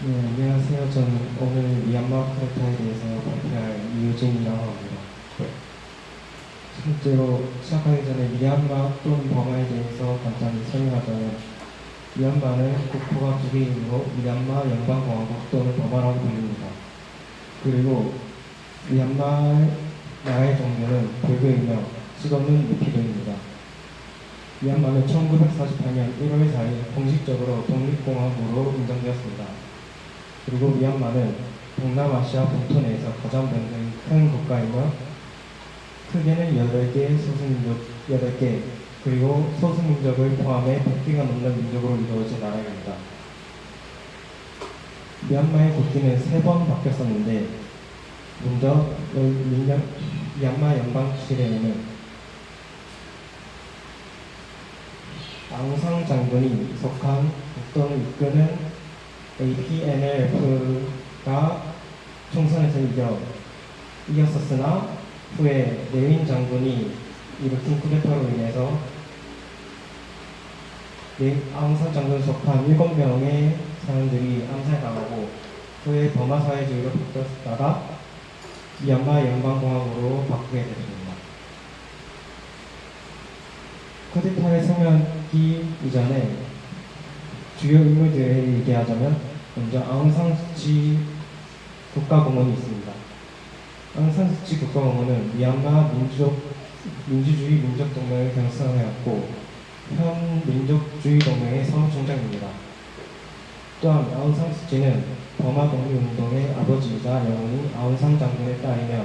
네, 안녕하세요. 저는 오늘 미얀마 쿠데타에 대해서 발표할 이유진이라고 합니다. 실제로 시작하기 전에 미얀마 또는 버마에 대해서 간단히 설명하자면 미얀마는 국호가 두 개이므로 미얀마 연방공화국 또는 버마라고 불립니다. 그리고 미얀마 나라의 종교는 불교이며 수도는 무피도입니다. 미얀마는 1948년 1월 4일 공식적으로 독립공화국으로 인정되었습니다. 그리고 미얀마는 동남아시아 본토 내에서 가장 변동이 큰 국가이며 크게는 8개 소수민족 8개 그리고 소수민족을 포함해 100개가 넘는 민족으로 이루어진 나라입니다. 미얀마의 국기는 세 번 바뀌었었는데 먼저 미얀마 연방주실에는 앙상 장군이 속한 국도를 이끄는 APNLF가 총선에서 이겨, 이겼었으나 후에 내윈 장군이 일으킨 쿠데타로 인해서 네, 앙상 장군 속한 7명의 사람들이 암살당하고 후에 버마 사회주의로 바뀌었다가 미얀마 연방공화국으로 바꾸게 됐습니다. 쿠데타를 설명하기 이전에 주요 인물들을 얘기하자면 먼저 아웅산수치 국가공원이 있습니다. 아웅산수치 국가공원은 미얀마 민족 민주주의 민족 동맹을 결성하였고 현 민족주의 동맹의 사무총장입니다. 또한 아웅산수치는 버마 독립운동의 아버지이자 영원히 아웅산 장군의 딸이며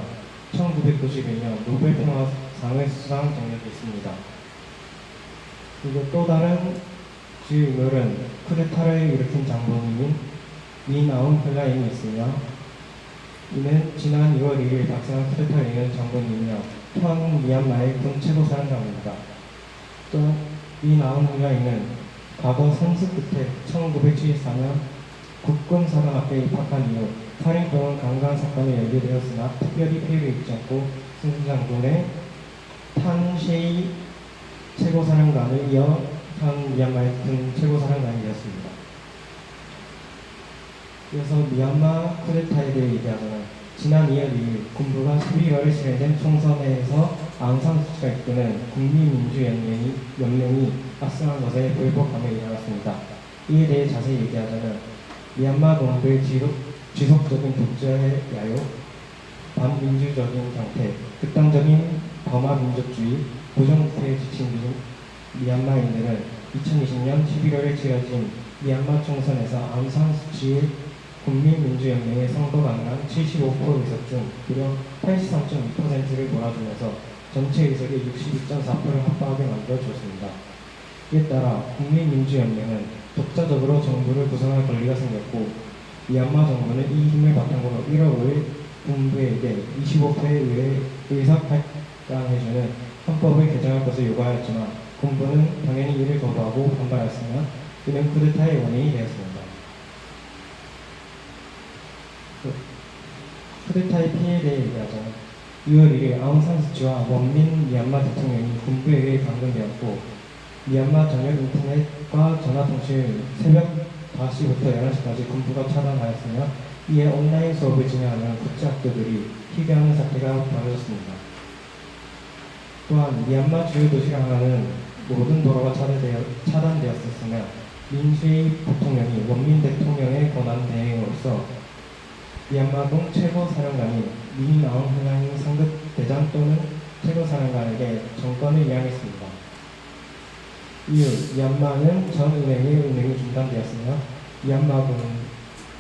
1991년 노벨 평화상을 수상한 경력이 있습니다. 그리고 또 다른 주요 인물은 쿠데타를 일으킨 장본인인 미나운 펠라임이 있으며 이는 지난 2월 2일 발생한 쿠데타를 이은 장본인이며 또한 미얀마의 군 최고 사령관입니다. 또 미나운 펠라임은 과거 선수 끝에 1974년 국군 사관학교에 입학한 이후 살인병원 강간 사건이 연루되었으나 특별히 피해를 입지 않고 승준 장군의 탄쉐이 최고사령관을 이어 현 미얀마의 군 최고사령관이 되었습니다. 그래서 미얀마 쿠데타에 대해 얘기하자면 지난 2월 2일 군부가 12월에 실행된 총선에서 아웅산 수치가 이끄는 국민민주연맹이 연맹이 압승한 것에 불복함에 일어났습니다. 이에 대해 자세히 얘기하자면 미얀마 군부의 지속, 지속적인 독재에 야요 반민주적인 정태, 극단적인 버마 민족주의, 부정부패에 지친 미- 미얀마인들은 2020년 11월에 치러진 미얀마 총선에서 아웅산수치의 국민민주연맹의 선거 가능한 75% 의석 중 무려 83.2%를 몰아주면서 전체 의석의 62.4%를 확보하게 만들어주었습니다. 이에 따라 국민민주연맹은 독자적으로 정부를 구성할 권리가 생겼고 미얀마 정부는 이 힘을 바탕으로 1월 5일 군부에게 25%의 의회 의석 할당해주는 헌법을 개정할 것을 요구하였지만 군부는 당연히 이를 거부하고 반발하였으며 이는 쿠데타의 원인이 되었습니다. 그 쿠데타의 피해에 대해 얘기하자면 2월 1일 아웅산 수치와 원민 미얀마 대통령이 군부에 의해 감금되었고 미얀마 전역 인터넷과 전화통신을 새벽 5시부터 11시까지 군부가 차단하였으며 이에 온라인 수업을 진행하는 국제 학교들이 희귀하는 사태가 벌어졌습니다. 또한 미얀마 주요 도시 하나는 모든 도로가 차단되어, 차단되었었으며 민주의 부통령이 원민 대통령의 권한 대행으로서 미얀마군 최고 사령관이 미나운 흥행 상급 대장 또는 최고 사령관에게 정권을 이양했습니다. 이후 미얀마는 전 은행의 운행이 중단되었으며 미얀마군은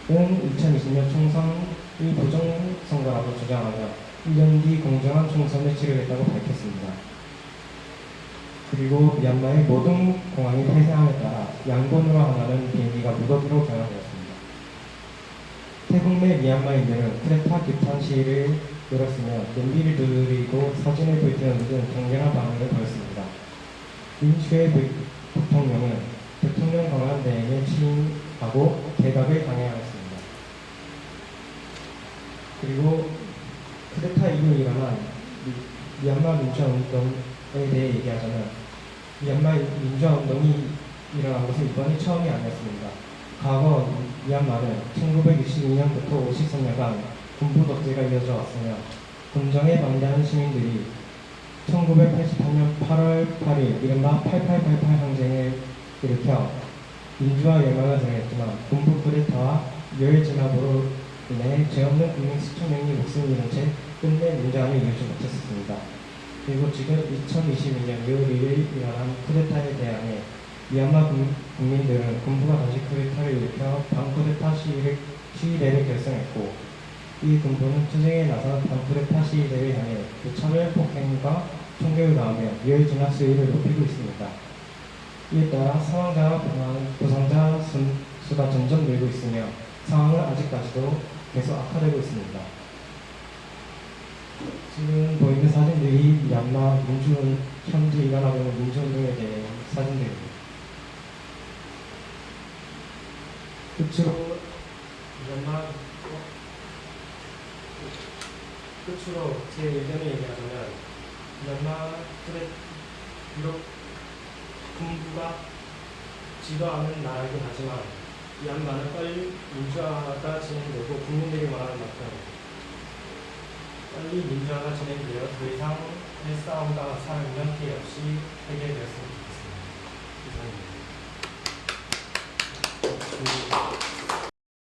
2020년 총선이 부정선거라고 주장하며 1년 뒤 공정한 총선을 치르겠다고 밝혔습니다. 그리고 미얀마의 모든 공항이 폐쇄함에 따라 양곤으로 하나는 비행기가 무더기로 변화되었습니다. 태국 내 미얀마인들은 쿠데타 규탄 시위를 열었으며 냄비를 두드리고 사진을 불태우는 등 격렬한 반응을 보였습니다. 민주의 부- 부통령은 대통령 권한 대행에 취임하고 개각을 강행하였습니다. 그리고 쿠데타 이후 일어난 미- 미얀마 민주화운동에 대해 얘기하자면 미얀마 민주화운동이 일어난 것은 이번이 처음이 아니었습니다. 과거 미얀마는 1962년부터 53년간 군부 독재가 이어져 왔으며 군정에 반대하는 시민들이 1988년 8월 8일 이른바 8888 항쟁을 일으켜 민주화 열망을 드러냈지만 군부 쿠데타와 멸 진압으로 인해 죄 없는 국민 수천 명이 목숨을 잃은 채 끝내 민주화를 이루지 못했습니다. 그리고 지금 2022년 6월 1일 일어난 쿠데타에 대항해 미얀마 국- 국민들은 군부가 다시 쿠데타를 일으켜 반쿠데타 시위를, 시위대를 결성했고 이 군부는 투쟁에 나선 반쿠데타 시위대를 향해 무차별 폭행과 총격을 가하며 리얼 진압 수위를 높이고 있습니다. 이에 따라 사망자와 부상- 부상자 수- 수가 점점 늘고 있으며 상황은 아직까지도 계속 악화되고 있습니다. 지금 보이는 사진들이 미얀마 민주 현재 일어나고 있는 민주운동에 대한 사진들입니다. 끝으로 미얀마 어? 끝으로 제 의견을 얘기하자면 미얀마 그래 비록 군부가 지도하는 나라이긴 하지만 미얀마는 빨리 민주화가 진행되고 국민들이 말하는 만큼 빨리 민주화가 진행되어 더 이상의 싸움과 사람이면 피해 없이 해결되었으면 좋겠습니다. 이상입니다. Thank you.